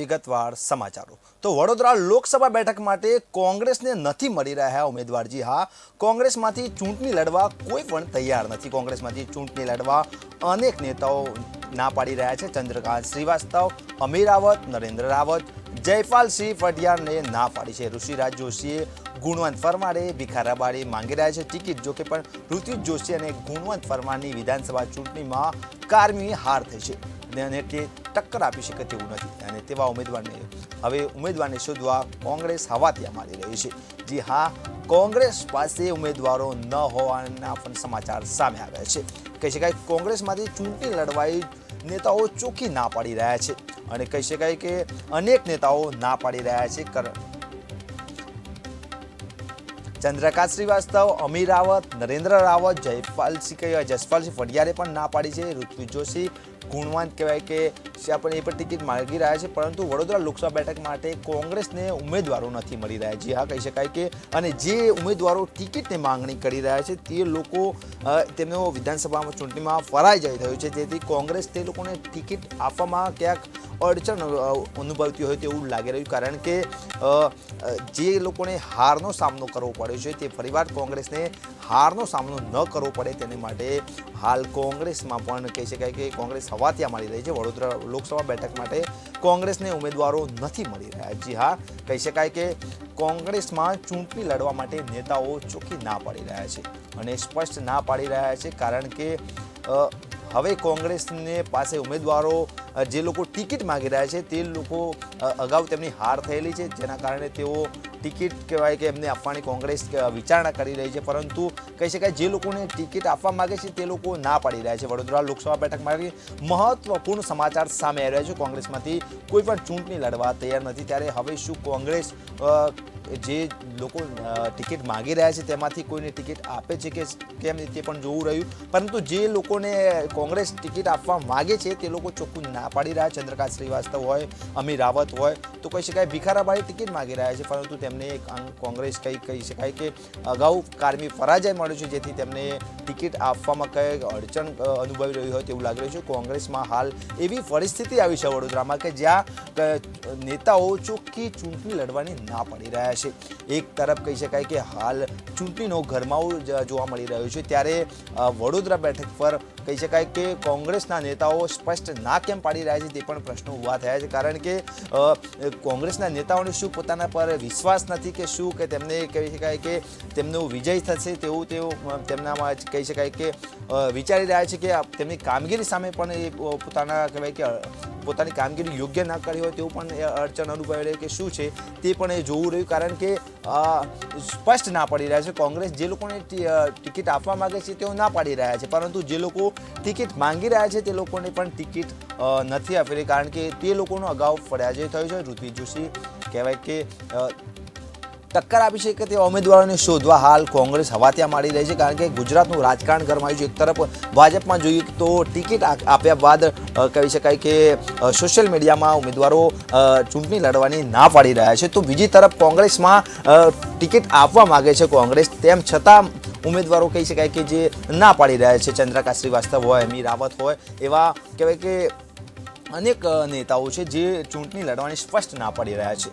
વિગતવાર સમાચારો. તો વડોદરા લોકસભા બેઠક માટે કોંગ્રેસને નથી મળી રહ્યા ઉમેદવારજી હા. કોંગ્રેસમાંથી ચૂંટણી લડવા કોઈ પણ તૈયાર નથી. કોંગ્રેસમાંથી ચૂંટણી લડવા અનેક નેતાઓ ના પાડી રહ્યા છે. ચંદ્રકાંત શ્રીવાસ્તવ, અમીર રાવત નરેન્દ્ર રાવત જયપાલસિંહ ફટિયારને ના પાડી છે. ઋષિરાજ જોશીએ ગુણવંત ફરમાડે ભિખારાબારી માંગી રહ્યા છે. ટિકિટ જોકે પણ ઋતિક જોશી અને ગુણવંત ફરમાડની વિધાનસભા ચૂંટણીમાં કારમી હાર થઈ છે. અને તે ટક્કર આપી શકે તેવું નથી. અને તેવા ઉમેદવારને હવે ઉમેદવારને શોધવા કોંગ્રેસ હવાતિયા મારી રહી છે. જી હા, કોંગ્રેસ પાસે ઉમેદવારો ન હોવાના પણ સમાચાર સામે આવ્યા છે. કહી શકાય કોંગ્રેસમાંથી ચૂંટણી લડવાઈ નેતાઓ ચોખ્ખી ના પાડી રહ્યા છે. અને કહી શકાય કે અનેક નેતાઓ ના પાડી રહ્યા છે ચંદ્રકાંત શ્રીવાસ્તવ, અમીર રાવત, નરેન્દ્ર રાવત જયપાલસિંહ કહેવાય જસપાલસિંહ વડિયારે પણ ના પાડી છે. ઋત્વિજ જોશી, ગુણવાન કહેવાય કે છે પણ એ પણ ટિકિટ માગી રહ્યા છે, પરંતુ વડોદરા લોકસભા બેઠક માટે કોંગ્રેસને ઉમેદવારો નથી મળી રહ્યા. જે હા, કહી શકાય કે અને જે ઉમેદવારો ટિકિટની માંગણી કરી રહ્યા છે, તે લોકો તેમનો વિધાનસભામાં ચૂંટણીમાં ફરાઈ જઈ થયું છે. તેથી કોંગ્રેસ તે લોકોને ટિકિટ આપવામાં ક્યાંક અડચણ અનુભવતી હોય તેવું લાગી રહ્યું. કારણ કે જે લોકોને હારનો સામનો કરવો પડ્યો છે તે ફરીવાર કોંગ્રેસને હારનો સામનો ન કરવો પડે તેને માટે હાલ કોંગ્રેસમાં પણ કહી શકાય કે કોંગ્રેસ હવાતિયા મળી રહી છે. વડોદરા લોકસભા બેઠક માટે કોંગ્રેસને ઉમેદવારો નથી મળી રહ્યા. જી હા, કહી શકાય કે કોંગ્રેસમાં ચૂંટણી લડવા માટે નેતાઓ ચોખ્ખી ના પાડી રહ્યા છે અને સ્પષ્ટ ના પાડી રહ્યા છે કારણ કે હવે કોંગ્રેસને પાસે ઉમેદવારો જે લોકો ટિકિટ માગી રહ્યા છે તે લોકો અગાઉ તેમની હાર થયેલી છે. જેના કારણે તેઓ ટિકિટ કહેવાય કે એમને આપવાની કોંગ્રેસ વિચારણા કરી રહી છે, પરંતુ કહી શકાય જે લોકોને ટિકિટ આપવા માગે છે તે લોકો ના પાડી રહ્યા છે. વડોદરા લોકસભા બેઠક માટે મહત્વપૂર્ણ સમાચાર સામે આવી રહ્યા છે. કોંગ્રેસમાંથી કોઈ પણ ચૂંટણી લડવા તૈયાર નથી. ત્યારે હવે શું કોંગ્રેસ જે લોકો ટિકિટ માગી રહ્યા છે તેમાંથી કોઈને ટિકિટ આપે છે કે કેમ તે પણ જોવું રહ્યું. પરંતુ જે લોકોને કોંગ્રેસ ટિકિટ આપવા માગે છે તે લોકો ચોખ્ખું ના પાડી રહ્યા ચંદ્રકાંત શ્રીવાસ્તવ હોય અમીર રાવત હોય, તો કહી શકાય ભિખારાભાઈ ટિકિટ માગી રહ્યા છે, પરંતુ તેમને અંગ કોંગ્રેસ કંઈ કહી શકાય કે અગાઉ કારમી પરાજય મળ્યો છે, જેથી તેમને ટિકિટ આપવામાં કંઈક અડચણ અનુભવી રહી હોય તેવું લાગી રહ્યું છે. કોંગ્રેસમાં હાલ એવી પરિસ્થિતિ આવી છે વડોદરામાં કે જ્યાં નેતાઓ ચોખ્ખી ચૂંટણી લડવાની ના પડી રહ્યા છે. એક તરફ કહી શકાય કે હાલ ચૂંટણીનો ગરમાવો જોવા મળી રહ્યો છે. ત્યારે વડોદરા બેઠક પર કહી શકાય કે કોંગ્રેસના નેતાઓ સ્પષ્ટ ના કેમ પાડી રહ્યા છે તે પણ પ્રશ્નો ઊભા થયા છે. કારણ કે કોંગ્રેસના નેતાઓને શું પોતાના પર વિશ્વાસ નથી કે શું કે તેમને કહી શકાય કે તેમનો વિજય થશે તેવું તેઓ તેમનામાં કહી શકાય કે વિચારી રહ્યા છે કે તેમની કામગીરી સામે પણ એ પોતાના કહેવાય કે પોતાની કામગીરી યોગ્ય ના કરી હોય તેવું પણ એ અડચણ અનુભવી રહી કે શું છે તે પણ એ જોવું રહ્યું, કારણ કે સ્પષ્ટ ના પડી રહ્યા છે. કોંગ્રેસ જે લોકોને ટિકિટ આપવા માંગે છે તેઓ ના પાડી રહ્યા છે. પરંતુ જે લોકો ટિકિટ માંગી રહ્યા છે તે લોકોને પણ ટિકિટ નથી આપી રહી, કારણ કે તે લોકોનો અગાઉ પરાજય થયો છે, ઋત્વિક જોશી કહેવાય કે ટક્કર આપી શકે કે તે ઉમેદવારોને શોધવા હાલ કોંગ્રેસ હવાત્યા મારી રહી છે, કારણ કે ગુજરાતનું રાજકારણ ગરમાયું છે. એક તરફ ભાજપમાં જોઈએ તો ટિકિટ આપ્યા બાદ કહી શકાય કે સોશિયલ મીડિયામાં ઉમેદવારો ચૂંટણી લડવાની ના પાડી રહ્યા છે. તો બીજી તરફ કોંગ્રેસમાં ટિકિટ આપવા માગે છે કોંગ્રેસ. તેમ છતાં ઉમેદવારો કહી શકાય કે જે ના પાડી રહ્યા છે. ચંદ્રકા શ્રીવાસ્તવ હોય અમી રાવત હોય, એવા કહેવાય કે અનેક નેતાઓ છે જે ચૂંટણી લડવાની સ્પષ્ટ ના પાડી રહ્યા છે.